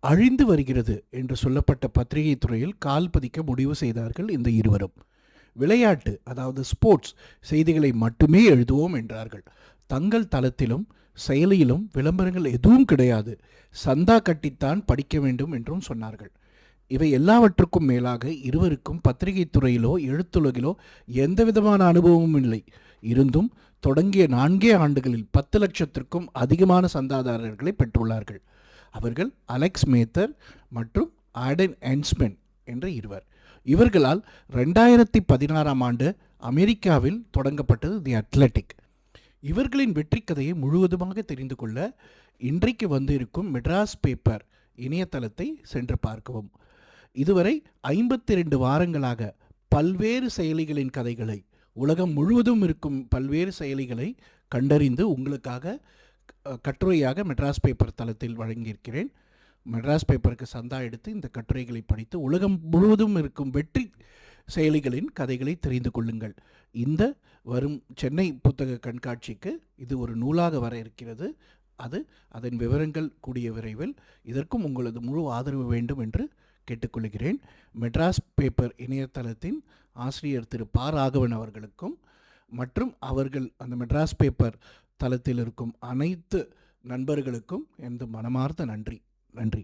அழிந்து வருகிறது என்று சொல்லப்பட்ட பத்திரிகை துறையில் கால் பதிக்க முடிவு செய்தார்கள் இந்த இருவரும். விளையாட்டு அதாவது ஸ்போர்ட்ஸ் செய்திகளை மட்டுமே எழுதுவோம் என்றார்கள். தங்கள் தளத்திலும் செயலியிலும் விளம்பரங்கள் எதுவும் கிடையாது. சந்தா கட்டித்தான் படிக்க வேண்டும் என்றும் சொன்னார்கள். இவை எல்லாவற்றுக்கும் மேலாக இருவருக்கும் பத்திரிகை துறையிலோ எழுத்துலகிலோ எந்த விதமான அனுபவமும் இல்லை. இருந்தும் தொடங்கிய நான்கே ஆண்டுகளில் பத்து லட்சத்திற்கும் அதிகமான சந்தாதாரர்களை பெற்றுள்ளார்கள். அவர்கள் அலெக்ஸ் மேத்தர் மற்றும் ஆடன் என்ஸ்மென் என்ற இருவர். இவர்களால் ரெண்டாயிரத்தி பதினாறாம் ஆண்டு அமெரிக்காவில் தொடங்கப்பட்டது தி அத்லெட்டிக் இவர்களின் வெற்றி கதையை முழுவதுமாக தெரிந்து கொள்ள இன்றைக்கு வந்து இருக்கும் மெட்ராஸ் பேப்பர் இணையதளத்தை சென்று பார்க்கவும். இதுவரை ஐம்பத்தி ரெண்டு வாரங்களாக பல்வேறு செயலிகளின் கதைகளை உலகம் முழுவதும் இருக்கும் பல்வேறு செயலிகளை கண்டறிந்து உங்களுக்காக கட்டுரையாக மெட்ராஸ் பேப்பர் தளத்தில் வழங்கியிருக்கிறேன். மெட்ராஸ் பேப்பருக்கு சந்தா எடுத்து இந்த கட்டுரைகளை படித்து உலகம் முழுவதும் இருக்கும் வெற்றி செயலிகளின் கதைகளை தெரிந்து கொள்ளுங்கள். இந்த வரும் சென்னை புத்தக கண்காட்சிக்கு இது ஒரு நூலாக வர இருக்கிறது. அது அதன் விவரங்கள் கூடிய விரைவில் இதற்கும் உங்களது முழு ஆதரவு வேண்டும் என்று கேட்டுக்கொள்கிறேன். மெட்ராஸ் பேப்பர் இணையதளத்தின் ஆசிரியர் திரு ப. ராகவன் அவர்களுக்கும் மற்றும் அவர்கள் அந்த மெட்ராஸ் பேப்பர் தளத்தில் இருக்கும் அனைத்து நண்பர்களுக்கும் எனது மனமார்ந்த நன்றி. நன்றி.